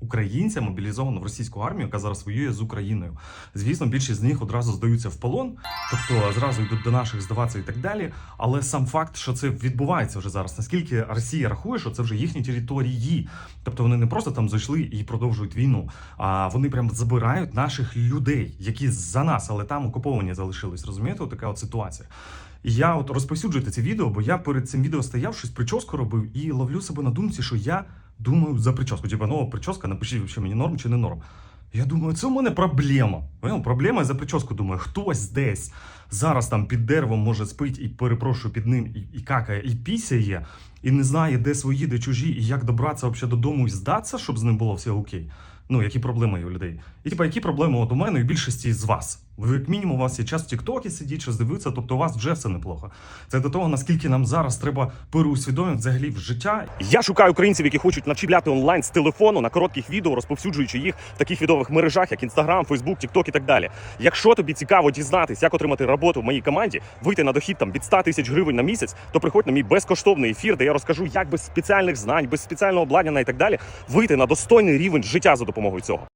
українця мобілізовано в російську армію, яка зараз воює з Україною. Звісно, більшість з них одразу здаються в полон, тобто зразу йдуть до наших здаватися і так далі. Але сам факт, що це відбувається вже зараз, наскільки Росія рахує, що це вже їхні території, тобто вони не просто там зайшли і продовжують війну, а вони прям забирають наших людей, які за нас, але там окуповані залишились. Розумієте, от така от ситуація. І я от розповсюджуйте це відео, бо я перед цим відео стояв, щось прическу робив і ловлю себе на думці, що я думаю за прическу. Типа нова прическа, напишіть, вообще мені норм чи не норм. Я думаю, це у мене проблема. Понял? Проблема за прическу. Думаю, хтось десь зараз там під деревом може спить і перепрошую під ним і, і какає, і пісяє, і не знає, де свої, де чужі, і як добратися взагалі додому і здатися, щоб з ним було все окей. Ну, які проблеми є у людей. І типа, які проблеми от у мене і більшості з вас. Ви як мінімум у вас є час в Тіктокі сидіть, щось дивитися, тобто у вас вже все неплохо. Це до того, наскільки нам зараз треба переусвідомити взагалі в життя. Я шукаю українців, які хочуть навчати онлайн з телефону на коротких відео, розповсюджуючи їх в таких відових мережах, як Instagram, Facebook, TikTok і так далі. Якщо тобі цікаво дізнатись, як отримати роботу в моїй команді, вийти на дохід там від 100 тисяч гривень на місяць, то приходь на мій безкоштовний ефір, де я розкажу, як без спеціальних знань, без спеціального обладнання і так далі вийти на достойний рівень життя за допомогою цього.